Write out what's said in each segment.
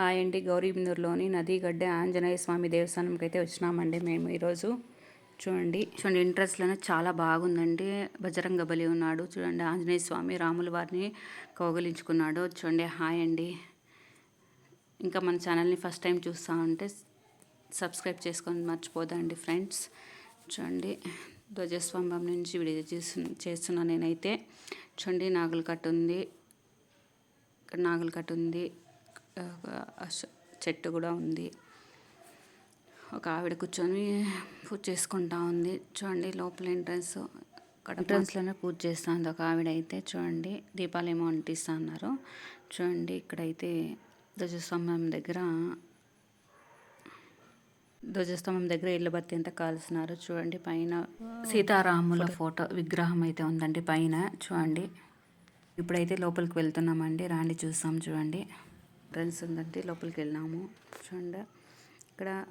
Hi అండి. గౌరీబిందూరులోని నదిగడ్డ ఆంజనేయ స్వామి దేవస్థానంకి అయితే వచ్చినామండి మేము ఈరోజు. చూడండి. చూడండి ఇంట్రెస్ట్లోనే చాలా బాగుందండి. బజరంగ బలి ఉన్నాడు. చూడండి ఆంజనేయ స్వామి రాముల వారిని కౌగలించుకున్నాడు. చూడండి హాయ్ అండి. ఇంకా మన ఛానల్ని ఫస్ట్ టైం చూస్తా ఉంటే సబ్స్క్రైబ్ చేసుకొని మర్చిపోదండి ఫ్రెండ్స్. చూడండి ధ్వజస్వంభం నుంచి విడుదల చేస్తు చేస్తున్నా నేనైతే. చూడండి నాగులు కట్టు ఉంది. ఇక్కడ నాగులు కట్టు ఉంది. చెట్టు కూడా ఉంది. ఒక ఆవిడ కూర్చొని పూజ చేసుకుంటా ఉంది. చూడండి లోపల ఎంట్రన్స్ ఎంట్రన్స్లోనే పూజ చేస్తుంది ఒక ఆవిడ అయితే చూడండి దీపాలు ఏమో అంటిస్తా అన్నారు చూడండి ఇక్కడైతే ధ్వజస్తంభం దగ్గర ధ్వజస్తంభం దగ్గర ఇల్లు బత్తి అంతా కాల్స్తున్నారు చూడండి పైన సీతారాముల ఫోటో విగ్రహం అయితే ఉందండి పైన. చూడండి. ఇప్పుడైతే లోపలికి వెళ్తున్నామండి. రాండి చూస్తాం చూడండి. ఫ్రెండ్స్ ఉందండి లోపలికి వెళ్ళినాము. చూడండి. ఇక్కడ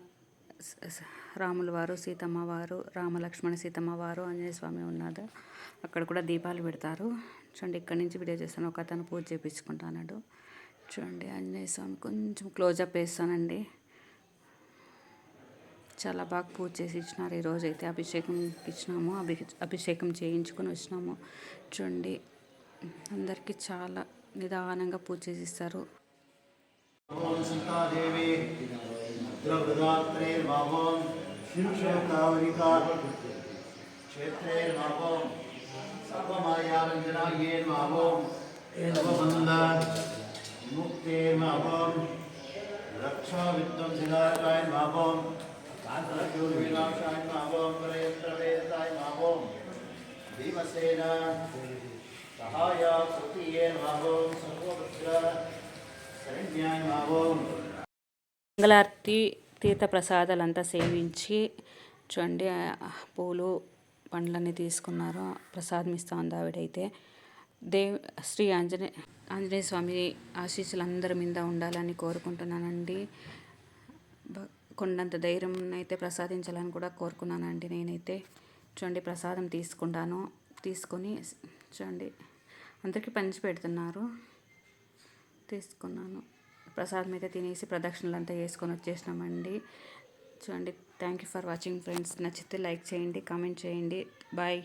రాముల వారు సీతమ్మ వారు రామలక్ష్మణ సీతమ్మ వారు ఆంజనేయ స్వామి ఉన్నారు. అక్కడ కూడా దీపాలు పెడతారు. చూడండి ఇక్కడి నుంచి వీడియో చేస్తాను. ఒక అతను పూజ చేయించుకుంటాడు చూడండి ఆంజనేయ స్వామి కొంచెం క్లోజప్ వేస్తానండి. చాలా బాగా పూజ చేసి ఇచ్చినారు. ఈరోజు అయితే అభిషేకం ఇచ్చినాము. అభి అభిషేకం చేయించుకొని వచ్చినాము. చూడండి అందరికీ చాలా నిదానంగా పూజ చేసి देवी द्रवदात्रेर्भावं शिवशोकावरिकार क्षेत्रेर्भावं सर्वमायारञ्जनायेर्भावं मुक्तेर्भावं रक्षावित्तंसिदायभावं कान्तरचूर्विनाशायभावं प्रयत्रवेतायभावं भीमसेन सहाया तृतीयेर्भावं सर्वं మంగళారతి తీర్థ ప్రసాదాలంతా సేవించి చూడండి పూలు పండ్లన్నీ తీసుకున్నారు. ప్రసాదం ఇస్తా ఉంది ఆవిడైతే. దేవ్ శ్రీ ఆంజనేయ ఆంజనేయ స్వామి ఆశీస్సులు అందరి మీద ఉండాలని కోరుకుంటున్నానండి. కొండంత ధైర్యం అయితే ప్రసాదించాలని కూడా కోరుకున్నానండి నేనైతే. చూడండి ప్రసాదం తీసుకుంటాను. తీసుకొని చూడండి అందరికీ పంచి పెడుతున్నారు. తీసుకున్నాను. ప్రసాదం అయితే తినేసి ప్రదక్షిణలు అంతా వేసుకొని వచ్చేసినామండి. చూడండి thank you for watching friends నచ్చితే లైక్ చేయండి కామెంట్ చేయండి. బాయ్